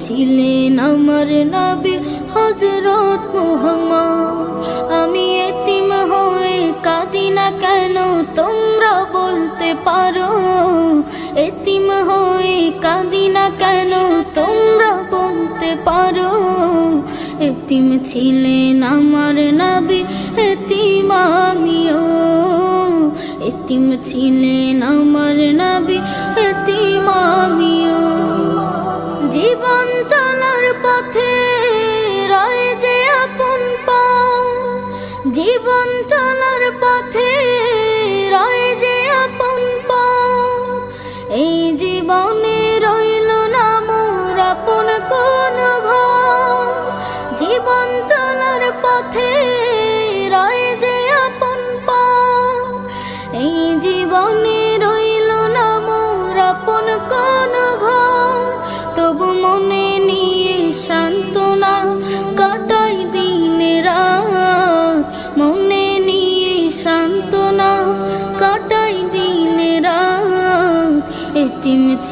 ছিলেন আমার নাবি হজরত মোহাম্মদ। আমি এতিম হয়ে কাঁদি না কেন, তোমরা বলতে পারো। এতিম হয়ে কাঁদি না কেন, তোমরা বলতে পারো। এতিম ছিলেন আমার নাবি, এতিম আমিও। এতিম ছিলেন আমার নাবি, এতিম আমিও।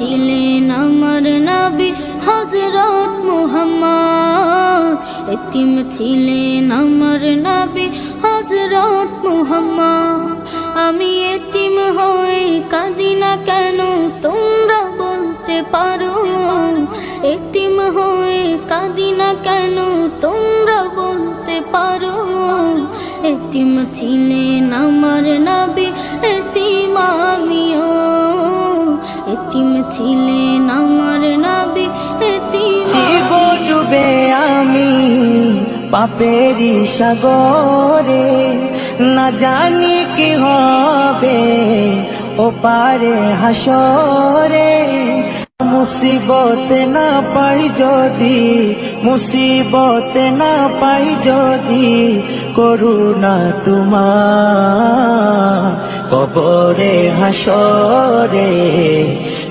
ছিলেন আমার নাবি হজরত মুহাম্মদ। এতিম ছিলেন আমার নাবি হজরত মুহাম্মদ। আমি এতিম হয়ে কাঁদি না কেন তোমরা বলতে পারো? এতিম হয়ে কাঁদি না কেন তোমরা বলতে পারো? এতিম ছিলেন আমার নাবি, এতিম আমিও এতিম ছিলেন আমার নাবি গো ডুবে আমি পাপেরি সাগরে, না জানি কি হবে ও পারে হাসরে। মুসিবত না পাই যদি, মুসিবত না পাই যদি, করুণা তোমার কবরে হাসরে।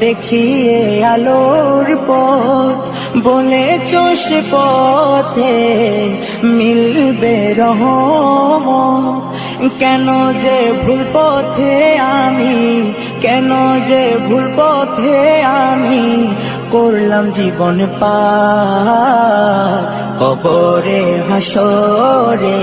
দেখিয়ে আলোর পথ। বলে চোষ পথে মিলবে রহ কেন যে ভুল পথে আমি, কেন যে ভুল পথে আমি করলাম জীবন পা কবরে হাসরে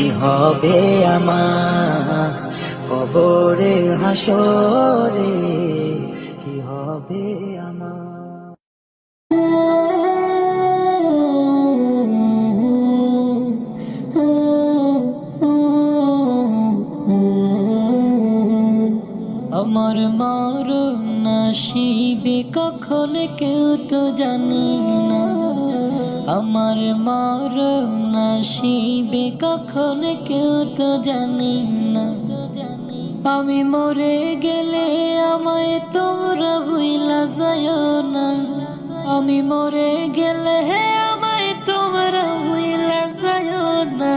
কি হবে আমার কবরে হাসরে? কি হবে আমার? আমার মার নাসিবে কখন কেউ তো জানি না। আমার মার নাসিবে কখন কেউ তো জানি না। আমি মরে গেলে আমায় তোমরা ভুইলা যায় না। আমি মরে গেলে আমায় তোমরা ভুইলা যায় না।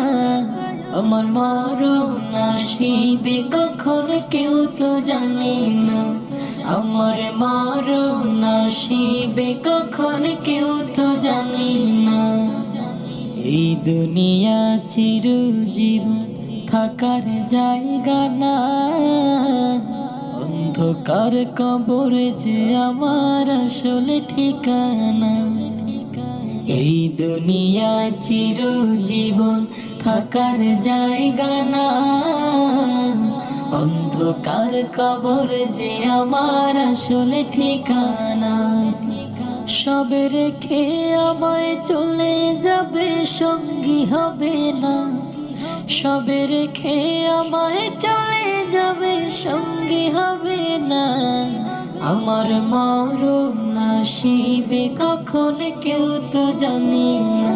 আমার মরণ আসিবে কখন কেউ তো জানি না। আমার মরণ আসিবে কখন কেউ তো জানে না। এই দুনিয়া চিরজীব, থাকার জায়গা না। অন্ধকার কবরে যে আমার আসলে ঠিকানা। এই দুনিয়া চিরজীবন, থাকার জায়গা না। অন্ধকার কবর যে আমার আসলে ঠিকানা। সবে রেখে আমায় চলে যাবে, সঙ্গী হবে না। সবে রেখে আমায় চলে যাবে, সঙ্গী হবে না। আমার মরণ আসিবে কখন কেউ তো জানি না।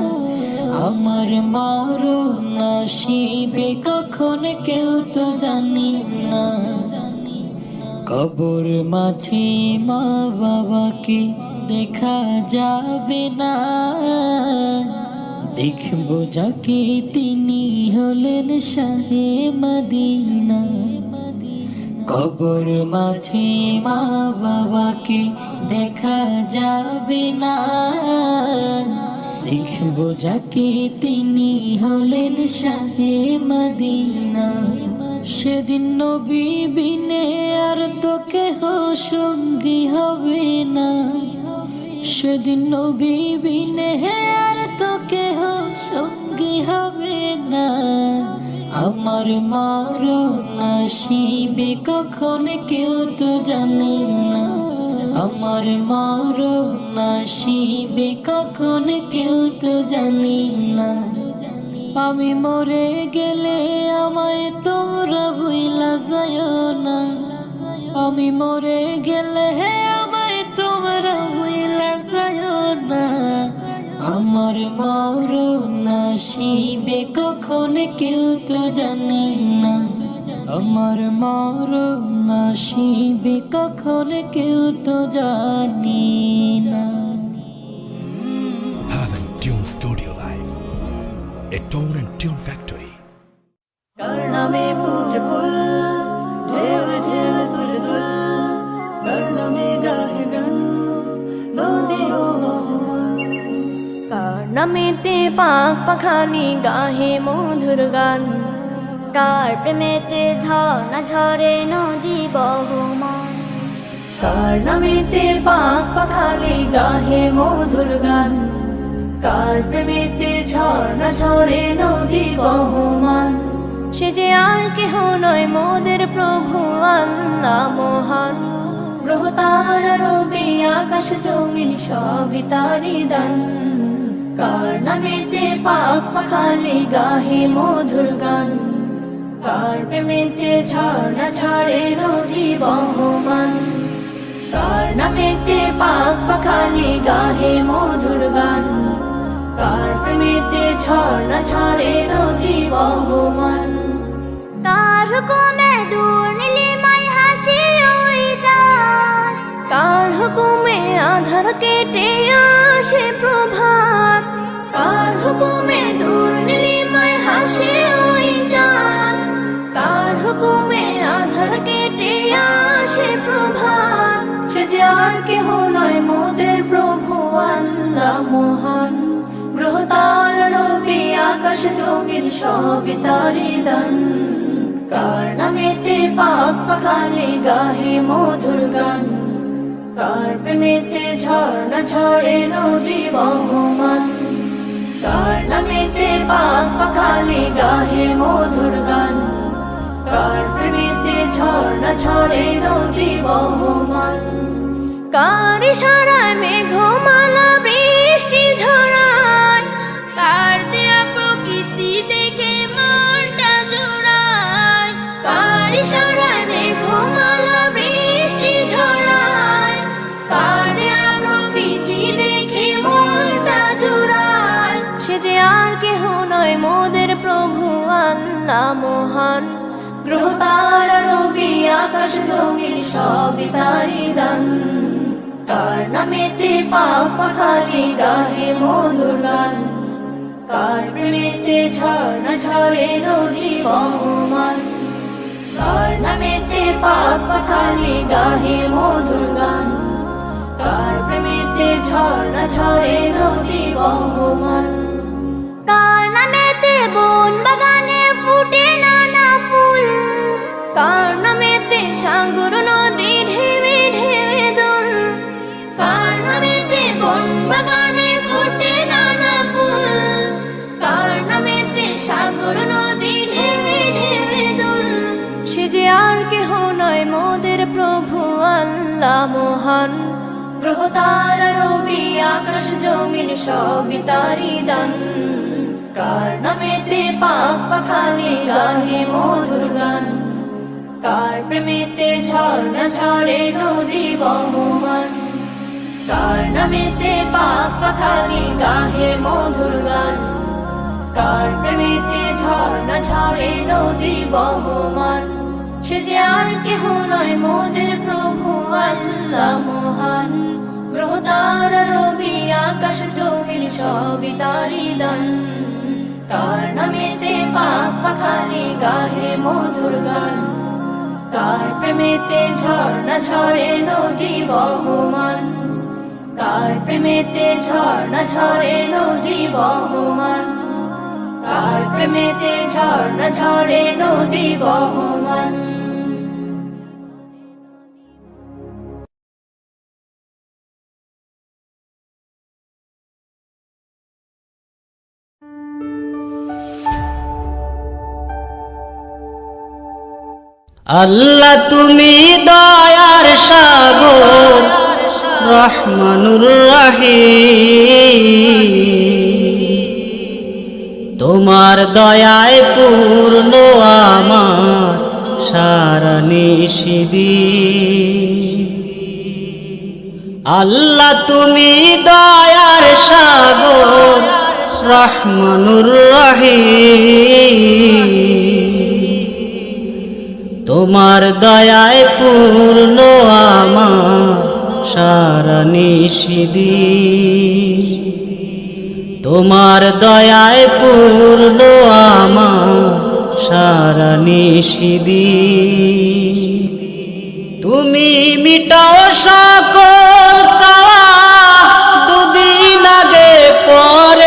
আমার মরণ আসিবে কখন কেউ তো জানি না। কবর মাঝে মা বাবাকে দেখা যাবে না। দেখব যাকে তিনি হলেন শাহে মদিনা। কবর মাঝে মা বাবাকে দেখা যাবে না। দেখব যাকে তিনি হলেন শাহে মদিনা। সেদিন নবী বিনে আর তো কেহ সঙ্গী হবে না। সেদিন নবী বিনে আর তো কেহ সঙ্গী হবে না। আমার মরণ আসিবে কখন কেউ তো জানে না। আমার মরণ আসিবে কখন কেউ তো জানি না। আমি মরে গেলে আমায় তোমরা ভুইলা যায় না। আমি মরে গেলে আমায় তোমরা ভুইলা যায় না। আমার মরণ আসিবে কখন কেউ তো জানে না। আমার মরণ আসিবে কখন কেউ তো জানি না। Haven Tune Studio Live, a tone and tune factory. কার নামে ফুটে ফুল ঢেউ ঢেউ তুলে দুল কার নামে গাহে গান নদী ও কার নামেতে পাক পাখালি গাহে মধুর গান। কার প্রেমেতে ঝর্ণা ঝরে নদী বহমান। কার নামেতে পাক পাখালি গাহে মধুর গান। কার প্রেমেতে ঝর্ণা ঝরে নদী বহমান। সে যে আর কেহ নয় মোদের প্রভু আল্লাহ মহান। গ্রহ, তারা রবি আকাশ, জমিন সবই তারি দান। কার নামেতে পাক পাখালি গাহে মধুর গান। কার প্রেমেতে ঝর্ণা ঝরে নদী বহমান। কার নামেতে পাক পাখালি গাহে মধুর গান। কার প্রেমেতে ঝর্ণা ঝরে নদী বহমান। কার হুকুমে দূর নীলিমায় হাসি ওই কার হুকুমে আধার কেটে আসে প্রভাত। কার হুকুমে দূর নয় মোদের প্রভু আল্লাহ মহান। গ্রহ তার রবি আকাশ জমিন সবই তারি দান। কার নামেতে পাক পাখালি গাহে মধুর গান। কার প্রেমেতে ঝর্ণা ঝরে নদী বহমান। কার নামেতে পাক পাখালি গাহে মধুর গান। কার প্রেমেতে ঝর্ণা ঝরে নদী বহমান। কার ইশারায় মেঘমালা বৃষ্টি ঝরায় কার দেয়া প্রকৃতি দেখে মনটা জোড়ায়? কার ইশারায় মেঘমালা বৃষ্টি ঝরায় কার দেয়া প্রকৃতি দেখে মনটা জুড়ায়? সে যে আর কেহ নয় মোদের প্রভু আল্লাহ মহান। গ্রহ তারা রবি আকাশ জমিন সবই তারি দান। কার নামেতে পাপ পাখালি গাহে মধুর গান কার প্রেমেতে ঝর্ণা ঝরে নদী বহমান। কার নামেতে পাক পাখালি গাহে মধুর গান। কার প্রেমেতে ঝর্ণা ঝরে নদী বহমান। কার নামেতে বন বাগানে ফুটে নানা ফুল। কার মহান গ্রহ তারা রবি আকাশ জমিন সবই তারি দান। কার নামেতে পাক পাখালি গাহে মধুর গান? কার প্রেমেতে ঝর্ণা ঝরে নদী বহমান? কার নামেতে পাক পাখালি গাহে মধুর গান? কার প্রেমেতে ঝর্ণা ঝরে নদী বহমান? সে যে আর কেহ নয়, মোদের প্রভু আল্লাহ মহান। গ্রহ তারা রবি, আকাশ জমিন, সবই তারি দান কার নামেতে পাক পাখালি, গাহে মধুর গান। কার প্রেমেতে ঝর্ণা ঝরে, নদী বহমান। কার প্রেমেতে ঝর্ণা ঝরে, নদী বহমান। কার প্রেমেতে ঝর্ণা ঝরে, নদী বহমান। আল্লাহ তুমি দয়ার সাগর, রহমানুর রাহিম। তোমার দয়ায় পূর্ণ আমার সারা নিষিদি আল্লাহ তুমি দয়ার সাগর, রহমানুর রহিম। তোমার দয়ায় পূর্ণ আমার সারা নিষিদি তোমার দয়ায় পূর্ণ আমার সারা নিষিদি তুমি মিটাও সকল চাওয়া, দুদিন আগে পরে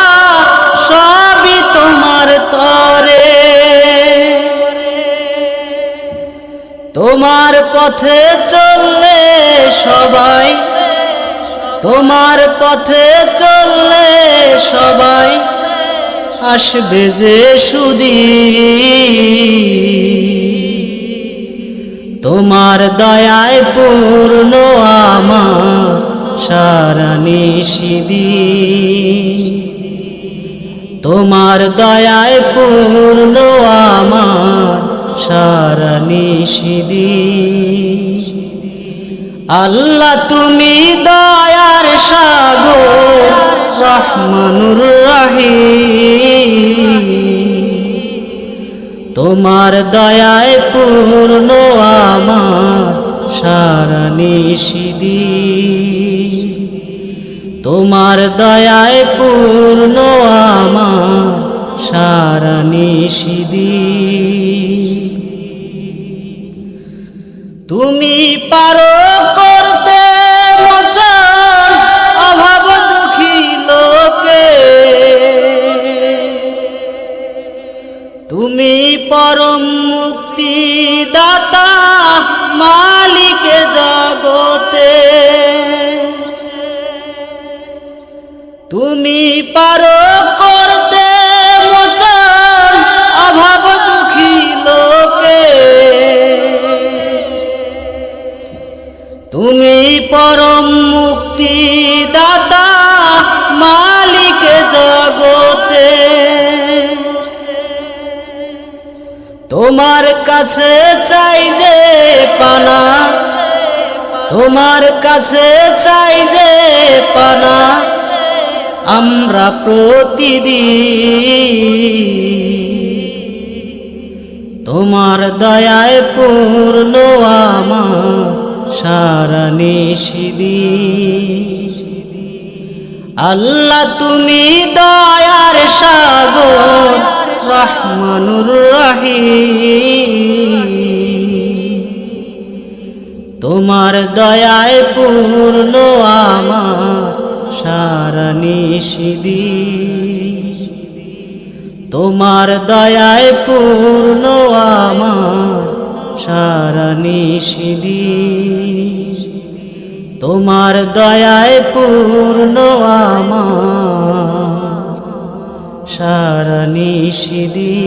তোমার পথে চললে সবাই, তোমার পথে চললে সবাই আসবে যে সুদি তোমার দয়ায় পূর্ণ আমার সারা নিষিদি তোমার দয়ায় পূর্ণ সারা নিষিদি আল্লাহ তুমি দয়ার সাগর, রহমানুর রহিম। তোমার দয়ায় পূর্ণ আমার সারা নিষিদি তোমার দয়ায় পূর্ণ আমার সারা নিষিদি তুমি পারো তোমার কাছে চাই যে পানা, তোমার কাছে চাই যে পানা, আমরা প্রতিদিন তোমার দয়ায় পূর্ণ আমার সারা নিষিদি আল্লাহ তুমি দয়ার সাগর, রহমানুর রহিম। তোমার দয়ায় পূর্ণ আমার সারা নিষিদি তোমার দয়ায় পূর্ণ আমার সারা নিষিদি তোমার দয়ায় পূর্ণ আমার সারা নিষিদি